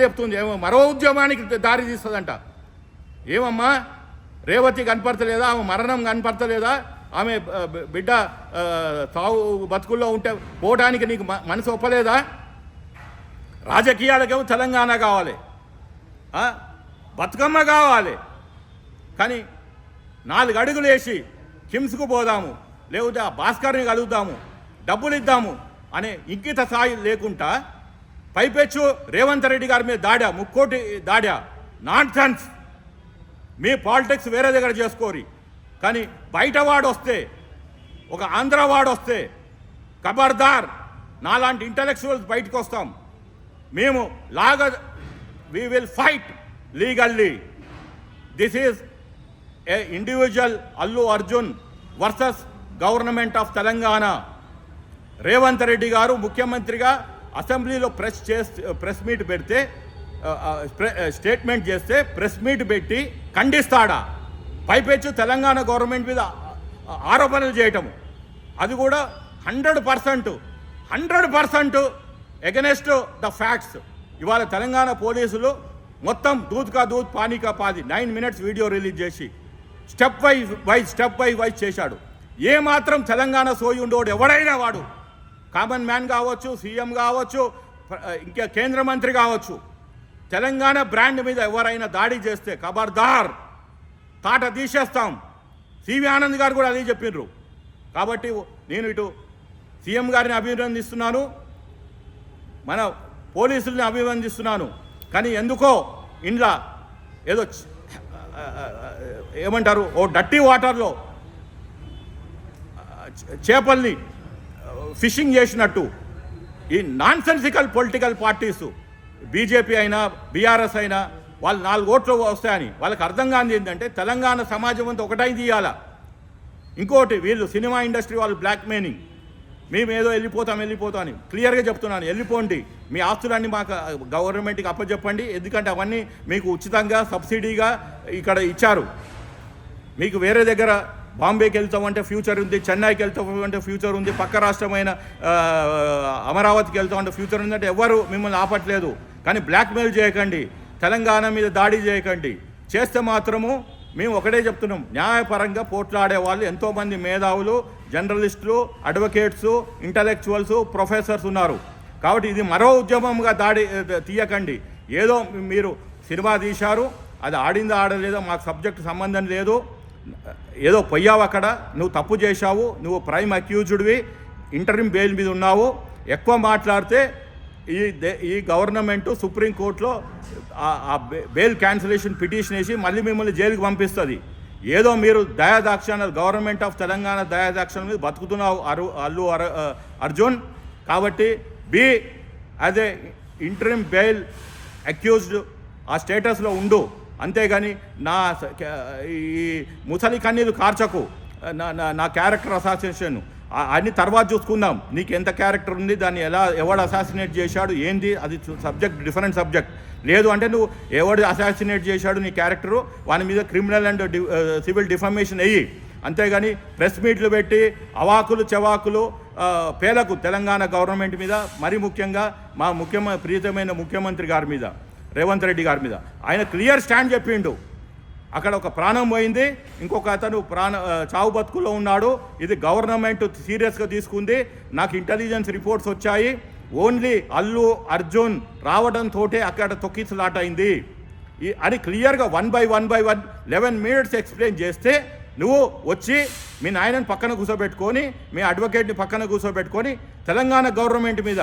చెప్తుంది ఏమో మరో ఉద్యమానికి దారి తీస్తుందంట. ఏమమ్మా? రేవతి కనపడతలేదా? ఆమె మరణం కనపడతలేదా? ఆమె బిడ్డ తావు బతుకుల్లో ఉంటే పోవడానికి నీకు మనసు ఒప్పలేదా? రాజకీయాలకేమో తెలంగాణ కావాలి. బతుకమ్మ కావాలి. కానీ నాలుగు అడుగులు వేసి కిమ్స్కు పోదాము లేకపోతే ఆ భాస్కర్ని కలుగుదాము డబ్బులు ఇద్దాము అనే ఇంకిత స్థాయి లేకుండా పైపెచ్చు రేవంత్ రెడ్డి గారి మీద దాడా ముక్కోటి దాడా. నాన్ సెన్స్ మీ పాలిటిక్స్ వేరే దగ్గర చేసుకోరి. కానీ బయట వాడు వస్తే ఒక ఆంధ్ర వాడు వస్తే ఖబర్దార్ నాలాంటి ఇంటలెక్చువల్స్ బయటకు వస్తాం. మేము లాగ we will fight legally this is a individual Allu Arjun versus government of Telangana Revanth Reddy గారు ముఖ్యమంత్రిగా అసెంబ్లీలో ప్రెస్ చేస్తే ప్రెస్ మీట్ పెడితే స్టేట్మెంట్ చేస్తే ప్రెస్ మీట్ పెట్టి ఖండిస్తాడా? పైపెచ్చు తెలంగాణ గవర్నమెంట్ మీద ఆరోపణలు చేయటము అది కూడా hundred percent hundred percent against the facts. ఇవాళ తెలంగాణ పోలీసులు మొత్తం దూద్ కా దూద్ పానీ కా పాది నైన్ మినిట్స్ వీడియో రిలీజ్ చేసి step wise wise step by wise చేశాడు. ఏ మాత్రం తెలంగాణ సోయి ఉండేవాడు ఎవడైనా వాడు. కామన్ మ్యాన్ కావచ్చు సీఎం కావచ్చు ఇంకా కేంద్ర మంత్రి కావచ్చు. తెలంగాణ బ్రాండ్ మీద ఎవరైనా దాడి చేస్తే ఖబర్దార్ తాట తీసేస్తాం. సివి ఆనంద్ గారు కూడా అదే చెప్పిండ్రు కాబట్టి నేను ఇటు సీఎం గారిని అభినందిస్తున్నాను. మన పోలీసుల్ని అభినందిస్తున్నాను. కానీ ఎందుకో ఇంట్లో ఏదో ఏమంటారు ఓ డట్టి వాటర్లో చేపల్ని ఫిషింగ్ చేసినట్టు. ఈ nonsensical political parties BJP అయినా బీఆర్ఎస్ అయినా వాళ్ళు నాలుగు ఓట్లు వస్తాయని. వాళ్ళకి అర్థం కానిది ఏంటంటే తెలంగాణ సమాజం అంతా ఒకటై తీయాలా ఇంకోటి వీళ్ళు సినిమా ఇండస్ట్రీ వాళ్ళు బ్లాక్ మెయినింగ్ మేము ఏదో వెళ్ళిపోతాం వెళ్ళిపోతాం అని. క్లియర్గా చెప్తున్నాను వెళ్ళిపోండి. మీ ఆస్తులన్నీ మాకు గవర్నమెంట్కి అప్పచెప్పండి ఎందుకంటే అవన్నీ మీకు ఉచితంగా సబ్సిడీగా ఇక్కడ ఇచ్చారు. మీకు వేరే దగ్గర బాంబేకి వెళ్తామంటే ఫ్యూచర్ ఉంది చెన్నైకి వెళ్తామంటే ఫ్యూచర్ ఉంది పక్క రాష్ట్రమైన అమరావతికి వెళ్తామంటే ఫ్యూచర్ ఉందంటే ఎవరు మిమ్మల్ని ఆపట్లేదు. కానీ బ్లాక్మెయిల్ చేయకండి తెలంగాణ మీద దాడి చేయకండి. చేస్తే మాత్రము మేము ఒకటే చెప్తున్నాం న్యాయపరంగా పోట్లాడే వాళ్ళు ఎంతోమంది మేధావులు జర్నలిస్టులు అడ్వకేట్స్ ఇంటలెక్చువల్స్ ప్రొఫెసర్స్ ఉన్నారు. కాబట్టి ఇది మరో ఉద్యమంగా దాడి తీయకండి. ఏదో మీరు సినిమా తీశారు అది ఆడిందో ఆడలేదో మాకు సబ్జెక్ట్ సంబంధం లేదు. ఏదో పోయావు అక్కడ నువ్వు తప్పు చేశావు నువ్వు ప్రైమ్ అక్యూజ్డ్వి ఇంటర్మ్ బెయిల్ మీద ఉన్నావు. ఎక్కువ మాట్లాడితే ఈ దే- ఈ గవర్నమెంట్ సుప్రీంకోర్టులో ఆ- ఆ బెయిల్ క్యాన్సిలేషన్ పిటిషన్ వేసి మళ్ళీ మిమ్మల్ని జైలుకి పంపిస్తుంది. ఏదో మీరు దయాదాక్షణ గవర్నమెంట్ ఆఫ్ తెలంగాణ దయాదాక్షణ మీద బతుకుతున్నావు అరు అల్లు అర- అర్జున్. కాబట్టి be as a interim bail accused ఆ స్టేటస్లో ఉండు. అంతేగాని నా స- ఈ ముసలి కన్నీరు కార్చకు. నా నా క్యారెక్టర్ అసాసినేషన్. అన్ని తర్వాత చూసుకుందాం. నీకు ఎంత క్యారెక్టర్ ఉంది దాన్ని ఎలా ఎవడు అసాసినేట్ చేశాడు ఏంది అది సబ్జెక్ట్ డిఫరెంట్ సబ్జెక్ట్. లేదు అంటే నువ్వు ఎవడు అసాసినేట్ చేశాడు నీ క్యారెక్టరు వాని మీద క్రిమినల్ అండ్ సివిల్ డిఫర్మేషన్ అయ్యి అంతేగాని ప్రెస్ మీట్లు పెట్టి అవాకులు చెవాకులు పేలకు తెలంగాణ గవర్నమెంట్ మీద మరీ ముఖ్యంగా మా ముఖ్యమ ప్రీతమైన ముఖ్యమంత్రి గారి మీద. రేవంత్ రెడ్డి గారి మీద. ఆయన క్లియర్ స్టాండ్ చెప్పిండు. అక్కడ ఒక ప్రాణం పోయింది. ఇంకొక అతను ప్రాణ చావు బతుకులో ఉన్నాడు. ఇది గవర్నమెంట్ సీరియస్గా తీసుకుంది. నాకు ఇంటెలిజెన్స్ రిపోర్ట్స్ వచ్చాయి. ఓన్లీ అల్లు అర్జున్ రావడంతో అక్కడ తొక్కిసలాట అయింది ఈ అని క్లియర్గా one by one by one eleven minutes explain చేస్తే నువ్వు వచ్చి మీ నాయనని పక్కన కూర్చోబెట్టుకొని మీ అడ్వకేట్ని పక్కన కూర్చోబెట్టుకొని తెలంగాణ గవర్నమెంట్ మీద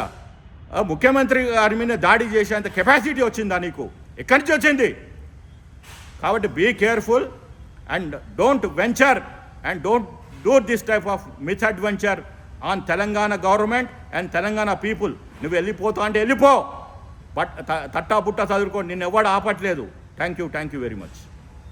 ముఖ్యమంత్రి గారి మీద దాడి చేసేంత కెపాసిటీ వచ్చిందా నీకు? ఎక్కడి నుంచి వచ్చింది? కాబట్టి be careful and don't venture and don't do this type of misadventure on Telangana government and Telangana people నువ్వు వెళ్ళిపోతా అంటే వెళ్ళిపో. బట్ త- తట్టా బుట్టా చదువుకో. నిన్ను ఎవడు ఆపట్లేదు. Thank you thank you very much